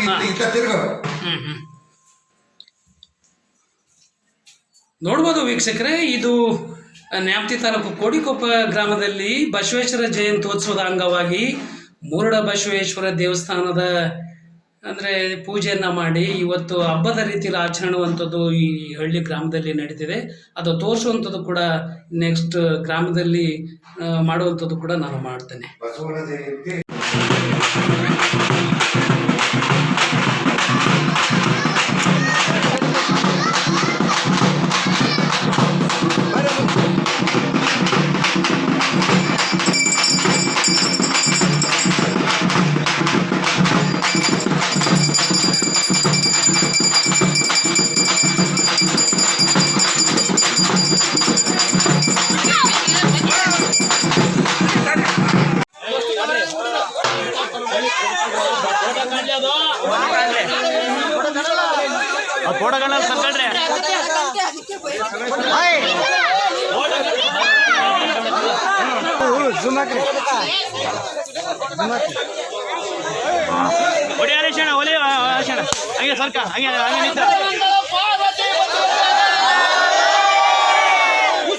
ಇತ್ತ- ಇತ್ತ ತಿರ್ಗು. ಹ್ಮ್ ಹ್ಮ್. ನೋಡ್ಬೋದು ವೀಕ್ಷಕರೇ ಇದು ನ್ಯಾಪ್ತಿ ತಾಲೂಕು ಕೋಡಿಕೊಪ್ಪ ಗ್ರಾಮದಲ್ಲಿ ಬಸವೇಶ್ವರ ಜಯಂತ್ಯೋತ್ಸವದ ಅಂಗವಾಗಿ ಮುರುಡ ಬಸವೇಶ್ವರ ದೇವಸ್ಥಾನದ ಅಂದರೆ ಪೂಜೆಯನ್ನು ಮಾಡಿ ಇವತ್ತು ಹಬ್ಬದ ರೀತಿಯಲ್ಲಿ ಆಚರಣುವಂಥದ್ದು ಈ ಹಳ್ಳಿ ಗ್ರಾಮದಲ್ಲಿ ನಡೀತಿದೆ. ಅದು ತೋರಿಸುವಂಥದ್ದು ಕೂಡ ನೆಕ್ಸ್ಟ್ ಗ್ರಾಮದಲ್ಲಿ ಆ, ಮಾಡುವಂಥದ್ದು ಕೂಡ ನಾನು ಮಾಡ್ತೇನೆ. ಫೋಟೋಗಳನ್ನ ತಗೊಳ್ರಿ ಹೊಡಿ ಹರೀಶಣ್ಣ ಒಲಿ ಹರೀಶಣ್ಣ ಹಂಗೆ ಸರ್ಕ ಹಂಗೆ ಹಂಗೆ ನಿಂತ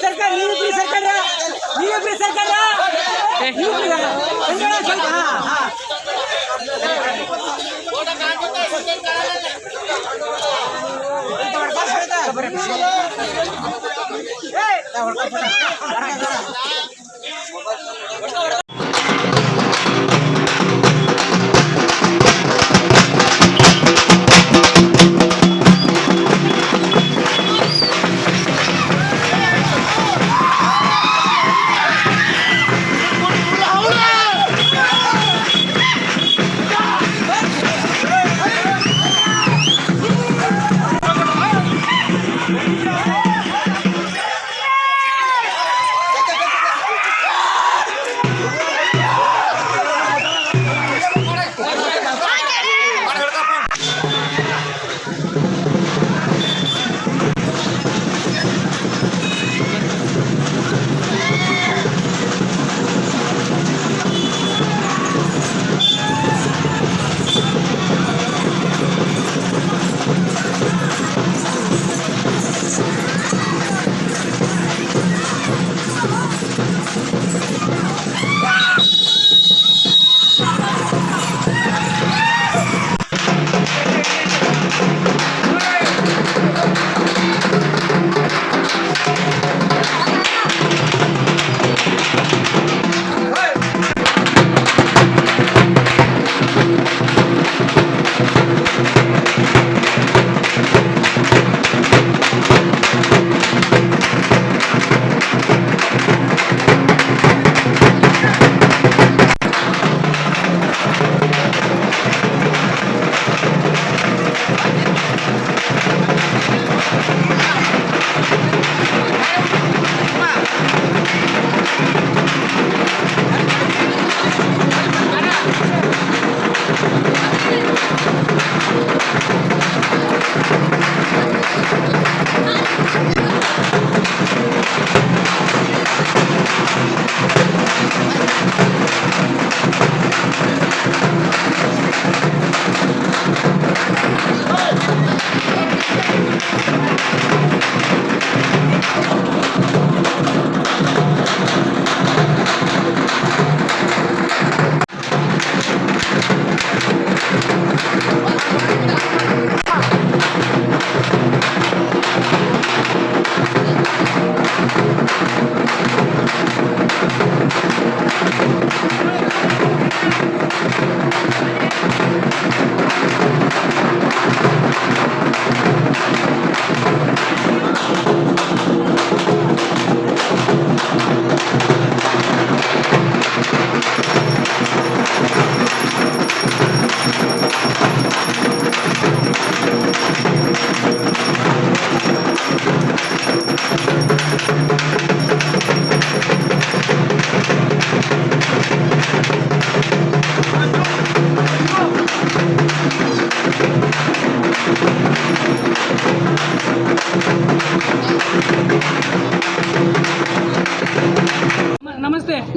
ಸರ್ಕಾರ ನೀವು ಫ್ರೀ ಸರ್ಕಾರ ನೀವೇ ಫ್ರೀ ಸರ್ಕಾರ ನೀವು ಫ್ರೀ ಸಂಜೆ Hey,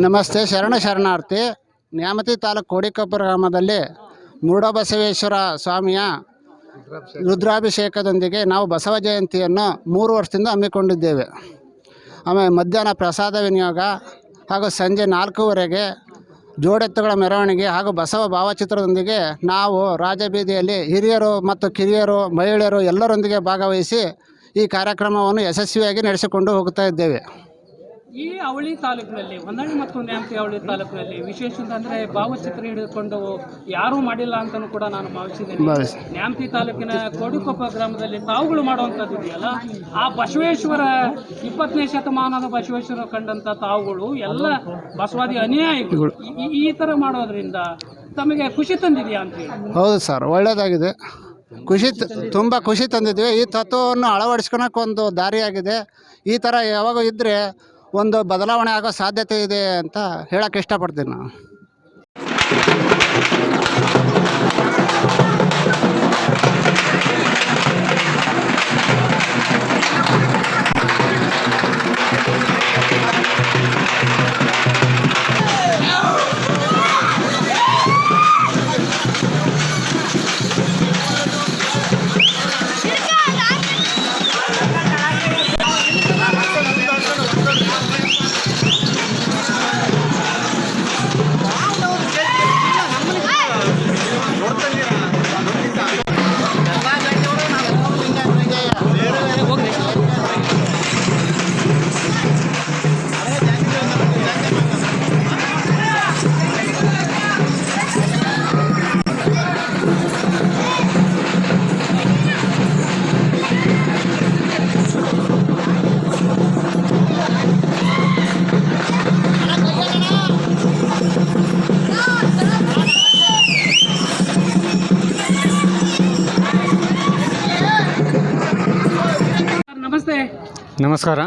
ನಮಸ್ತೆ, ಶರಣ ಶರಣಾರ್ಥಿ. ನ್ಯಾಮತಿ ತಾಲೂಕು ಕೋಡಿಕೊಪ್ಪರ ಗ್ರಾಮದಲ್ಲಿ ಮುರುಡಬಸವೇಶ್ವರ ಸ್ವಾಮಿಯ ರುದ್ರಾಭಿಷೇಕದೊಂದಿಗೆ ನಾವು ಬಸವ ಜಯಂತಿಯನ್ನು ಮೂರು ವರ್ಷದಿಂದ ಹಮ್ಮಿಕೊಂಡಿದ್ದೇವೆ. ಆಮೇಲೆ ಮಧ್ಯಾಹ್ನ ಪ್ರಸಾದ ವಿನಿಯೋಗ ಹಾಗೂ ಸಂಜೆ ನಾಲ್ಕೂವರೆಗೆ ಜೋಡೆತ್ತುಗಳ ಮೆರವಣಿಗೆ ಹಾಗೂ ಬಸವ ಭಾವಚಿತ್ರದೊಂದಿಗೆ ನಾವು ರಾಜಬೀದಿಯಲ್ಲಿ ಹಿರಿಯರು ಮತ್ತು ಕಿರಿಯರು, ಮಹಿಳೆಯರು ಎಲ್ಲರೊಂದಿಗೆ ಭಾಗವಹಿಸಿ ಈ ಕಾರ್ಯಕ್ರಮವನ್ನು ಯಶಸ್ವಿಯಾಗಿ ನಡೆಸಿಕೊಂಡು ಹೋಗ್ತಾ ಇದ್ದೇವೆ. ಈ ಅವಳಿ ತಾಲೂಕಿನಲ್ಲಿ ಹೊನ್ನಾಳಿ ಮತ್ತು ನ್ಯಾಮತಿ ಅವಳಿ ತಾಲೂಕಿನಲ್ಲಿ ವಿಶೇಷ ಅಂತಂದ್ರೆ ಭಾವಚಿತ್ರ ಹಿಡಿದುಕೊಂಡು ಯಾರೂ ಮಾಡಿಲ್ಲ ಅಂತಲೂ ಕೂಡ ನಾನು ಭಾವಿಸಿದ್ದೇನೆ. ಭಾವಿಸಿ ನ್ಯಾಮತಿ ತಾಲೂಕಿನ ಕೋಡಿಕೊಪ್ಪ ಗ್ರಾಮದಲ್ಲಿ ತಾವುಗಳು ಮಾಡುವಂಥದ್ದು ಇದೆಯಲ್ಲ ಆ ಬಸವೇಶ್ವರ ಇಪ್ಪತ್ತನೇ ಶತಮಾನದ ಬಸವೇಶ್ವರ ಕಂಡಂತ ತಾವುಗಳು ಎಲ್ಲ ಬಸವಾದಿ ಅನುಯಾಯಿಗಳು. ಈ- ತರ ಥರ ಮಾಡೋದ್ರಿಂದ ತಮಗೆ ಖುಷಿ ತಂದಿದೆಯಾ ಅಂತ ಹೌದು ಸರ್ ಒಳ್ಳೆಯದಾಗಿದೆ ಖುಷಿ ತುಂಬ ಖುಷಿ ತಂದಿದ್ವಿ ಈ ತತ್ವವನ್ನು ಅಳವಡಿಸ್ಕೊಳಕ್ಕೆ ಒಂದು ದಾರಿಯಾಗಿದೆ. ಈ ಥರ ಯಾವಾಗ ಇದ್ದರೆ ಒಂದು ಬದಲಾವಣೆ ಆಗೋ ಸಾಧ್ಯತೆ ಇದೆ ಅಂತ ಹೇಳಕ್ಕೆ ಇಷ್ಟಪಡ್ತೀನಿ ನಾನು. ನಮಸ್ಕಾರ.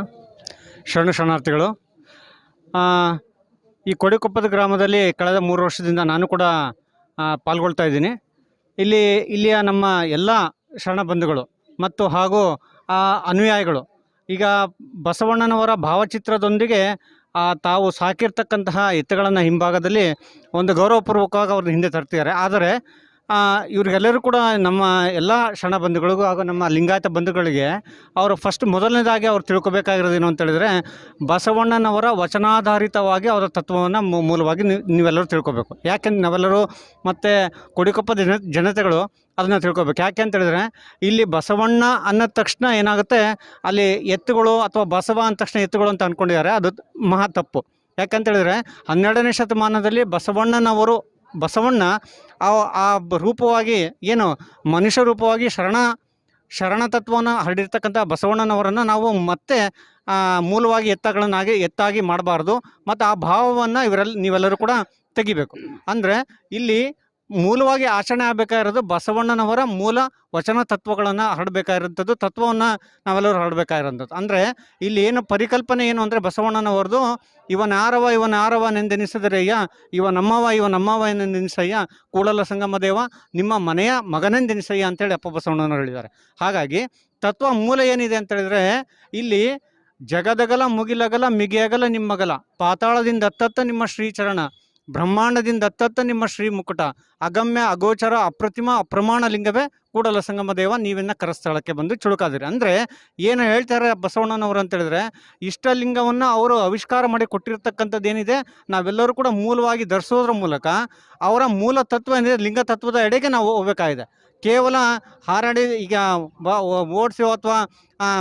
ಶರಣ ಶರಣಾರ್ಥಿಗಳು. ಈ ಕೊಡಿಕೊಪ್ಪದ ಗ್ರಾಮದಲ್ಲಿ ಕಳೆದ ಮೂರು ವರ್ಷದಿಂದ ನಾನು ಕೂಡ ಪಾಲ್ಗೊಳ್ತಾ ಇದ್ದೀನಿ. ಇಲ್ಲಿ ಇಲ್ಲಿಯ ನಮ್ಮ ಎಲ್ಲ ಶರಣ ಬಂಧುಗಳು ಮತ್ತು ಹಾಗೂ ಆ, ಅನುಯಾಯಿಗಳು. ಈಗ ಬಸವಣ್ಣನವರ ಭಾವಚಿತ್ರದೊಂದಿಗೆ ತಾವು ಸಾಕಿರ್ತಕ್ಕಂತಹ ಎತ್ತುಗಳನ್ನು ಹಿಂಭಾಗದಲ್ಲಿ ಒಂದು ಗೌರವಪೂರ್ವಕವಾಗಿ ಅವ್ರನ್ನ ಹಿಂದೆ ತರ್ತಿದ್ದಾರೆ. ಆದರೆ ಇವ್ರಿಗೆಲ್ಲರೂ ಕೂಡ ನಮ್ಮ ಎಲ್ಲ ಶರಣ ಬಂಧುಗಳಿಗೂ ಹಾಗೂ ನಮ್ಮ ಲಿಂಗಾಯತ ಬಂಧುಗಳಿಗೆ ಅವರು ಫಸ್ಟ್ ಮೊದಲನೇದಾಗಿ ಅವ್ರು ತಿಳ್ಕೊಬೇಕಾಗಿರೋದೇನು ಏನು ಅಂತ ಹೇಳಿದ್ರೆ, ಬಸವಣ್ಣನವರ ವಚನಾಧಾರಿತವಾಗಿ ಅವರ ತತ್ವವನ್ನು ಮೂಲವಾಗಿ ನೀವೆಲ್ಲರೂ ತಿಳ್ಕೊಬೇಕು. ಯಾಕೆಂದ್ರೆ ನಾವೆಲ್ಲರೂ ಮತ್ತು ಕೊಡಿಕೊಪ್ಪದ ಜನ ಜನತೆಗಳು ಅದನ್ನು ತಿಳ್ಕೊಬೇಕು. ಯಾಕೆ ಅಂತ ಹೇಳಿದ್ರೆ, ಇಲ್ಲಿ ಬಸವಣ್ಣ ಅನ್ನದ ತಕ್ಷಣ ಏನಾಗುತ್ತೆ, ಅಲ್ಲಿ ಎತ್ತುಗಳು ಅಥವಾ ಬಸವ ಅಂದ ತಕ್ಷಣ ಎತ್ತುಗಳು ಅಂತ ಅಂದ್ಕೊಂಡಿದ್ದಾರೆ ಅದು ಮಹಾ ತಪ್ಪು. ಯಾಕಂತೇಳಿದರೆ ಹನ್ನೆರಡನೇ ಶತಮಾನದಲ್ಲಿ ಬಸವಣ್ಣನವರು ಬಸವಣ್ಣ ಆ ಆ ರೂಪವಾಗಿ ಏನು ಮನುಷ್ಯ ರೂಪವಾಗಿ ಶರಣ ಶರಣ ತತ್ವವನ್ನು ಹರಡಿರ್ತಕ್ಕಂಥ ಬಸವಣ್ಣನವರನ್ನು ನಾವು ಮತ್ತೆ ಮೂಲವಾಗಿ ಎತ್ತಗಳನ್ನಾಗಿ, ಎತ್ತಾಗಿ ಮಾಡಬಾರ್ದು. ಮತ್ತು ಆ ಭಾವವನ್ನು ಇವರೆಲ್ಲ ನೀವೆಲ್ಲರೂ ಕೂಡ ತೆಗಿಬೇಕು. ಅಂದರೆ ಇಲ್ಲಿ ಮೂಲವಾಗಿ ಆಚರಣೆ ಆಗಬೇಕಾಗಿರೋದು ಬಸವಣ್ಣನವರ ಮೂಲ ವಚನ ತತ್ವಗಳನ್ನು ಹರಡಬೇಕಾಗಿರೋಂಥದ್ದು ತತ್ವವನ್ನು ನಾವೆಲ್ಲರೂ ಹರಡಬೇಕಾಗಿರೋಂಥದ್ದು ಅಂದರೆ ಇಲ್ಲಿ ಏನು ಪರಿಕಲ್ಪನೆ ಏನು ಅಂದರೆ ಬಸವಣ್ಣನವರದು ಇವನ ಆರವ ಇವನ ಆರವ ನೆಂದೆನಿಸಿದರಯ್ಯ ಇವ ನಮ್ಮವ ಇವ ನಮ್ಮವ ನೆನೆಸಯ್ಯ ಕೂಡಲ ಸಂಗಮ ದೇವ, ನಿಮ್ಮ ಮನೆಯ ಮಗನೆಂದೆನಿಸಯ್ಯ? ಅಂತೇಳಿ ಅಪ್ಪ ಬಸವಣ್ಣನವರು ಹೇಳಿದ್ದಾರೆ. ಹಾಗಾಗಿ ತತ್ವ ಮೂಲ ಏನಿದೆ ಅಂತ ಹೇಳಿದ್ರೆ, ಇಲ್ಲಿ ಜಗದಗಲ ಮುಗಿಲಗಲ ಮಿಗಿಯಗಲ ನಿಮ್ಮಗಲ, ಪಾತಾಳದಿಂದ ಅತ್ತತ್ತ ನಿಮ್ಮ ಶ್ರೀಚರಣ. ಬ್ರಹ್ಮಾಂಡದಿಂದ ಅತ್ತತ್ತ ನಿಮ್ಮ ಶ್ರೀ ಮುಕುಟ. ಅಗಮ್ಯ, ಅಗೋಚರ, ಅಪ್ರತಿಮ, ಅಪ್ರಮಾಣ ಲಿಂಗವೇ ಕೂಡಲ ಸಂಗಮ ದೇವ, ನೀವೆನ್ನ ಕರಸ್ಥಳಕ್ಕೆ ಬಂದು ಚುಳುಕಾದಿರಿ. ಅಂದರೆ ಏನು ಹೇಳ್ತಾರೆ ಬಸವಣ್ಣನವರು ಅಂತ ಹೇಳಿದ್ರೆ ಇಷ್ಟಲಿಂಗವನ್ನು ಅವರು ಆವಿಷ್ಕಾರ ಮಾಡಿ ಕೊಟ್ಟಿರ್ತಕ್ಕಂಥದ್ದು ಏನಿದೆ ನಾವೆಲ್ಲರೂ ಕೂಡ ಮೂಲವಾಗಿ ಧರಿಸೋದ್ರ ಮೂಲಕ ಅವರ ಮೂಲ ತತ್ವ ಏನಿದೆ, ಲಿಂಗ ತತ್ವದ ಎಡೆಗೆ ನಾವು ಹೋಗಬೇಕಾಗಿದೆ. ಕೇವಲ ಹಾರಾಡಿ ಈಗ ಬ ಓಡಿಸೋ ಅಥವಾ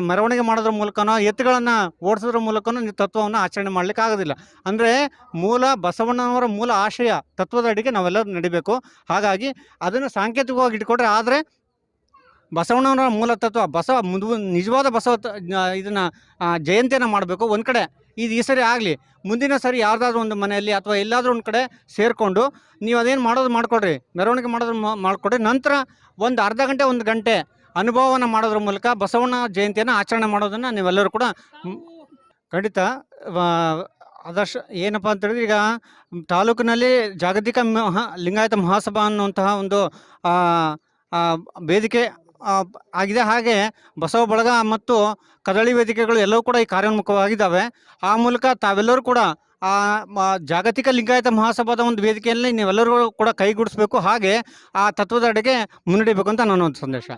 ಮೆರವಣಿಗೆ ಮಾಡೋದ್ರ ಮೂಲಕನೋ, ಎತ್ತುಗಳನ್ನು ಓಡಿಸೋದ್ರ ಮೂಲಕನೋ ನೀವು ತತ್ವವನ್ನು ಆಚರಣೆ ಮಾಡಲಿಕ್ಕೆ ಆಗೋದಿಲ್ಲ. ಅಂದರೆ ಮೂಲ ಬಸವಣ್ಣನವರ ಮೂಲ ಆಶಯ ತತ್ವದ ಅಡಿಗೆ ನಾವೆಲ್ಲರೂ ನಡಿಬೇಕು. ಹಾಗಾಗಿ ಅದನ್ನು ಸಾಂಕೇತಿಕವಾಗಿ ಇಟ್ಕೊಂಡ್ರೆ ಆದರೆ ಬಸವಣ್ಣನವರ ಮೂಲ ತತ್ವ ಬಸವ ಮುದು ನಿಜವಾದ ಬಸವ ಇದನ್ನು ಜಯಂತಿಯನ್ನು ಮಾಡಬೇಕು. ಒಂದು ಕಡೆ ಇದು ಈ ಸರಿ ಆಗಲಿ, ಮುಂದಿನ ಸರಿ ಯಾರ್ದಾದ್ರೂ ಒಂದು ಮನೆಯಲ್ಲಿ ಅಥವಾ ಎಲ್ಲಾದರೂ ಒಂದು ಕಡೆ ಸೇರಿಕೊಂಡು ನೀವು ಅದೇನು ಮಾಡೋದು ಮಾಡಿಕೊಡ್ರಿ, ಮೆರವಣಿಗೆ ಮಾಡೋದು ಮಾಡಿಕೊಡ್ರಿ. ನಂತರ ಒಂದು ಅರ್ಧ ಗಂಟೆ, ಒಂದು ಗಂಟೆ ಅನುಭವವನ್ನು ಮಾಡೋದ್ರ ಮೂಲಕ ಬಸವಣ್ಣ ಜಯಂತಿಯನ್ನು ಆಚರಣೆ ಮಾಡೋದನ್ನು ನೀವೆಲ್ಲರೂ ಕೂಡ ಖಂಡಿತ ಆದರ್ಶ ಏನಪ್ಪ ಅಂತ ಹೇಳಿದ್ರೆ ಈಗ ತಾಲೂಕಿನಲ್ಲಿ ಜಾಗತಿಕ ಮಹಾ ಲಿಂಗಾಯತ ಮಹಾಸಭಾ ಅನ್ನುವಂತಹ ಒಂದು ವೇದಿಕೆ ಆಗಿದೆ. ಹಾಗೆ ಬಸವ ಬಳಗ ಮತ್ತು ಕದಳಿ ವೇದಿಕೆಗಳು ಎಲ್ಲವೂ ಕೂಡ ಈ ಕಾರ್ಯೋನ್ಮುಖವಾಗಿದ್ದಾವೆ. ಆ ಮೂಲಕ ತಾವೆಲ್ಲರೂ ಕೂಡ ಆ ಜಾಗತಿಕ ಲಿಂಗಾಯತ ಮಹಾಸಭಾದ ಒಂದು ವೇದಿಕೆಯಲ್ಲಿ ನೀವೆಲ್ಲರೂ ಕೂಡ ಕೈಗೂಡಿಸ್ಬೇಕು. ಹಾಗೆ ಆ ತತ್ವದ ಅಡೆಗೆ ಮುನ್ನಡಿಬೇಕು ಅಂತ ನನ್ನ ಒಂದು ಸಂದೇಶ.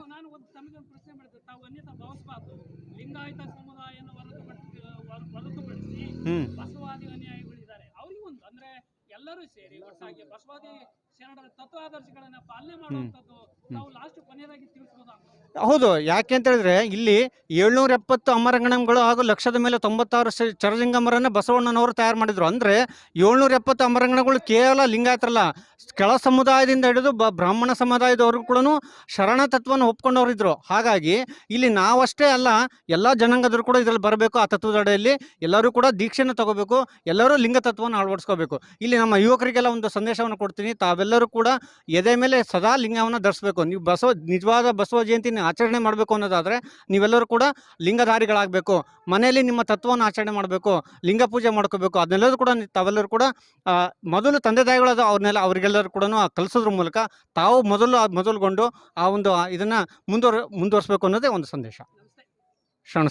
ಬಸವಾದಿ ಅನುಯಾಯಿಗಳಿದ್ದಾರೆ. ಅವ್ರಿಗೆ ಒಂದು ಅಂದ್ರೆ ಎಲ್ಲರೂ ಸೇರಿ ಒಟ್ಟಾಗಿ ಬಸವಾದಿ ತತ್ವ ಆದರ್ಶಗಳನ್ನ ಪಾಲನೆ ಮಾಡುವಂಥದ್ದು ನಾವು ಲಾಸ್ಟ್ ಕೊನೆಯದಾಗಿ ತಿಳಿಸ್ಬೋದಾ? ಹೌದು ಯಾಕೆ ಅಂತ ಹೇಳಿದ್ರೆ ಇಲ್ಲಿ ಏಳ್ನೂರ ಎಪ್ಪತ್ತು ಅಮರಂಗಣಗಳು ಹಾಗೂ ಲಕ್ಷದ ಮೇಲೆ ತೊಂಬತ್ತಾರು ಚರಜಿಂಗಮರನ್ನ ಚರಲಿಂಗಮರನ್ನ ಬಸವಣ್ಣನವರು ತಯಾರು ಮಾಡಿದ್ರು. ಅಂದ್ರೆ ಏಳ್ನೂರ ಎಪ್ಪತ್ತು ಅಮರಂಗಣಗಳು ಕೇವಲ ಲಿಂಗಾಯತರಲ್ಲ ಕೆಳ ಸಮುದಾಯದಿಂದ ಹಿಡಿದು ಬ ಬ್ರಾಹ್ಮಣ ಸಮುದಾಯದವರು ಕೂಡ ಶರಣ ತತ್ವವನ್ನು ಒಪ್ಕೊಂಡವರಿದ್ರು. ಹಾಗಾಗಿ ಇಲ್ಲಿ ನಾವಷ್ಟೇ ಅಲ್ಲ ಎಲ್ಲ ಜನಾಂಗದವರು ಕೂಡ ಇದರಲ್ಲಿ ಬರಬೇಕು. ಆ ತತ್ವದಡೆಯಲ್ಲಿ ಎಲ್ಲರೂ ಕೂಡ ದೀಕ್ಷೆನ ತಗೋಬೇಕು ಎಲ್ಲರೂ ಲಿಂಗ ತತ್ವವನ್ನು ಅಳವಡಿಸ್ಕೋಬೇಕು. ಇಲ್ಲಿ ನಮ್ಮ ಯುವಕರಿಗೆಲ್ಲ ಒಂದು ಸಂದೇಶವನ್ನು ಕೊಡ್ತೀನಿ. ತಾವೆಲ್ಲರೂ ಕೂಡ ಎದೆ ಮೇಲೆ ಸದಾ ಲಿಂಗವನ್ನು ಧರಿಸಬೇಕು. ನೀವು ಬಸವ, ನಿಜವಾದ ಬಸವ ಜಯಂತಿನ ಆಚರಣೆ ಮಾಡಬೇಕು ಅನ್ನೋದಾದರೆ ನೀವೆಲ್ಲರೂ ಕೂಡ ಲಿಂಗಧಾರಿಗಳಾಗಬೇಕು. ಮನೆಯಲ್ಲಿ ನಿಮ್ಮ ತತ್ವವನ್ನು ಆಚರಣೆ ಮಾಡಬೇಕು, ಲಿಂಗ ಪೂಜೆ ಮಾಡ್ಕೋಬೇಕು. ಅದನ್ನೆಲ್ಲರೂ ಕೂಡ ತಾವೆಲ್ಲರೂ ಕೂಡ ಮೊದಲು ತಂದೆ ತಾಯಿಗಳದು ಅವ್ರನ್ನೆಲ್ಲ, ಅವರಿಗೆಲ್ಲರೂ ಕೂಡ ಕಲಿಸೋದ್ರ ಮೂಲಕ ತಾವು ಮೊದಲು ಮೊದಲುಗೊಂಡು ಆ ಒಂದು ಇದನ್ನು ಮುಂದುವರ್, ಮುಂದುವರಿಸ್ಬೇಕು ಅನ್ನೋದೇ ಒಂದು ಸಂದೇಶ. ಶರಣ.